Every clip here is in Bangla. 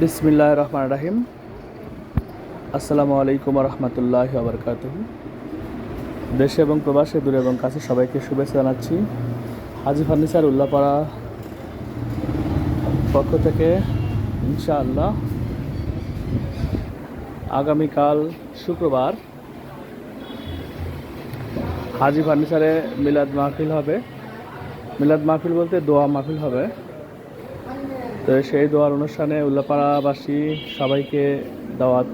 বিসমিল্লাহ রহমান রাহিম। আসসালামু আলাইকুম রহমতুল্লাহ আবরকাত দেশে এবং প্রবাসে, দূরে এবং কাছে সবাইকে শুভেচ্ছা জানাচ্ছি। হাজি ফার্নিচার উল্লাপাড়া পক্ষ থেকে ইনশাআল্লাহ আগামীকাল শুক্রবার হাজি ফার্নিচারে মিলাদ মাহফিল হবে। মিলাদ মাহফিল বলতে দোয়া মাহফিল হবে। তো সেই দোয়ার অনুষ্ঠানে উল্লাপাড়াবাসী সবাইকে দাওয়াত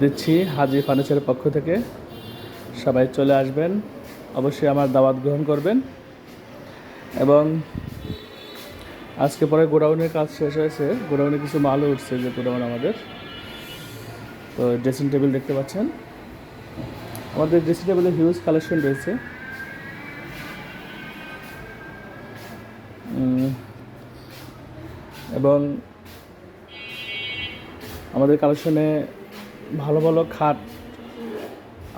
দিচ্ছি হাজি ফার্নিচারের পক্ষ থেকে। সবাই চলে আসবেন, অবশ্যই আমার দাওয়াত গ্রহণ করবেন। এবং আজকে পরে গোডাউনের কাজ শেষ হয়েছে, গোডাউনে কিছু মালও উঠছে যে গোডাউন আমাদের। তো ড্রেসিং টেবিল দেখতে পাচ্ছেন। আমাদের ড্রেসিং টেবিলে হিউজ কালেকশন রয়েছে। এবং আমাদের কালেকশনে ভালো ভালো খাট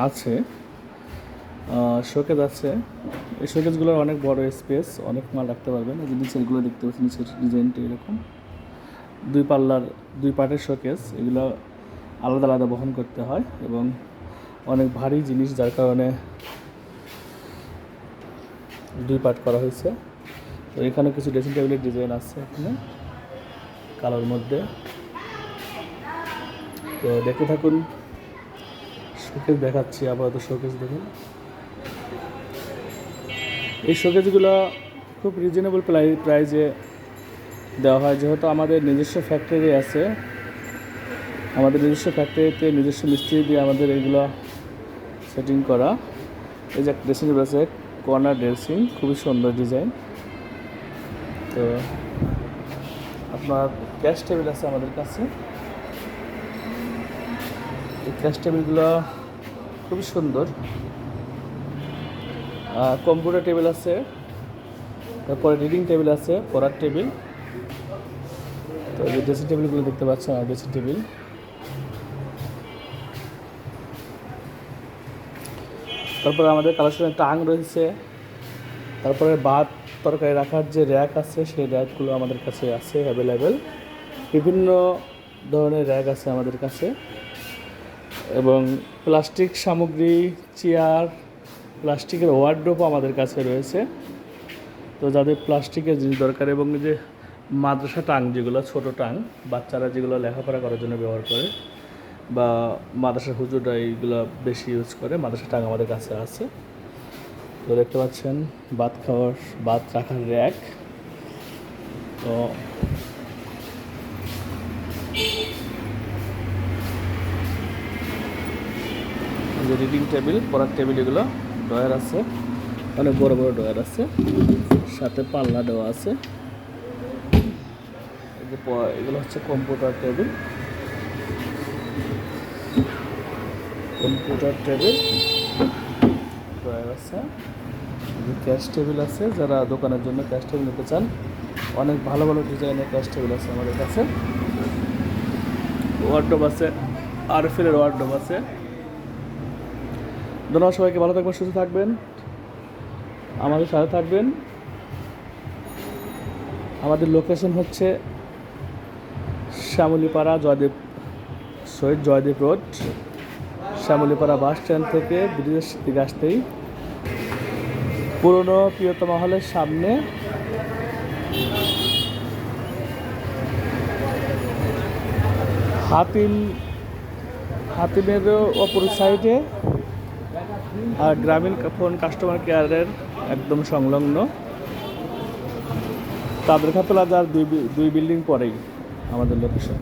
আছে শোকেজ আছে। এই শোকেজগুলোর অনেক বড় স্পেস অনেক মাল রাখতে পারবেন। এই যে নিচেরগুলো দেখতে পাচ্ছেন, নিচের ডিজাইনটা এরকম। দুই পাল্লার, দুই পার্টের শোকেস এগুলো আলাদা আলাদা বহন করতে হয় এবং অনেক ভারী জিনিস যার কারণে দুই পার্ট করা হয়েছে। তো এখানে কিছু ড্রেসিং টেবিলের ডিজাইন আছে এখানে। কালোর মধ্যে। তো দেখতে থাকুন শোকেস দেখাচ্ছি, আপাতত শোকেস দেখুন। এই শোকেসগুলো খুব রিজনেবল প্রাইজে দেওয়া হয়। যেহেতু আমাদের নিজস্ব ফ্যাক্টরি আছে, আমাদের নিজস্ব ফ্যাক্টরিতে নিজস্ব মিস্ত্রি দিয়ে আমাদের এগুলো সেটিং করা। এই যে ড্রেসিং আছে কর্নার ড্রেসিং খুবই সুন্দর ডিজাইন তো আপনার ক্যাশ টেবিল আছে আমাদের কাছে। এই ক্যাশ টেবিলগুলো খুবই সুন্দর। কম্পিউটার টেবিল আছে, তারপরে রিডিং টেবিল আছে, পড়ার টেবিল তো এই ড্রেসিং টেবিলগুলো দেখতে পাচ্ছেন আর ড্রেসিং টেবিল তারপরে আমাদের কালেকশনে টাং রয়েছে, তারপরে ভাত তরকারি রাখার যে র্যাক আছে, সেই র্যাকগুলো আমাদের কাছে আছে অ্যাভেলেবেল বিভিন্ন ধরনের র্যাক আছে আমাদের কাছে। এবং প্লাস্টিক সামগ্রী, চেয়ার, প্লাস্টিকের ওয়ার্ড্রোপও আমাদের কাছে রয়েছে। তো যাদের প্লাস্টিকের জিনিস দরকার এবং যে মাদ্রাসা টাং যেগুলো, ছোট টাং, বাচ্চারা যেগুলো লেখাপড়া করার জন্য ব্যবহার করে বা মাদ্রাসা হুজুররা এইগুলো বেশি ইউজ করে, মাদ্রাসা টাং আমাদের কাছে আছে। তো দেখতে পাচ্ছেন, ভাত খাওয়ার, ভাত রাখার র্যাক। তো যে রিডিং টেবিল পড়ার টেবিল এগুলো ডয়ার আছে। অনেক বড় বড় ডয়ার আছে। সাথে পাল্লা দেওয়া আছে। এগুলো হচ্ছে computer table computer table drawer আছে ক্যাশ টেবিল আছে, যারা দোকানের জন্য ক্যাশ টেবিল নিতে চান, অনেক ভালো ভালো ডিজাইনের ক্যাশ টেবিল আছে আমাদের কাছে। ওয়ার্ডব আছে আরফেলের ওয়ার্ডব আছে। ধন্যবাদ সবাইকে, ভালো থাকবেন, সুস্থ থাকবেন। আমাদের সাথে থাকবেন। আমাদের লোকেশন হচ্ছে Shyamalipara Joydev Shahid Joydev road, Shyamalipara bus stand থেকে ব্রিজের দিকে আসতেই। পুরনো প্রিয়তমা হলের সামনে। হাতিম হাতিমের অপর সাইডে। আর গ্রামীণ ফোন কাস্টমার কেয়ারের একদম সংলগ্ন। তাদের প্লাজার দুই বি- দুই বিল্ডিং পরেই আমাদের লোকেশন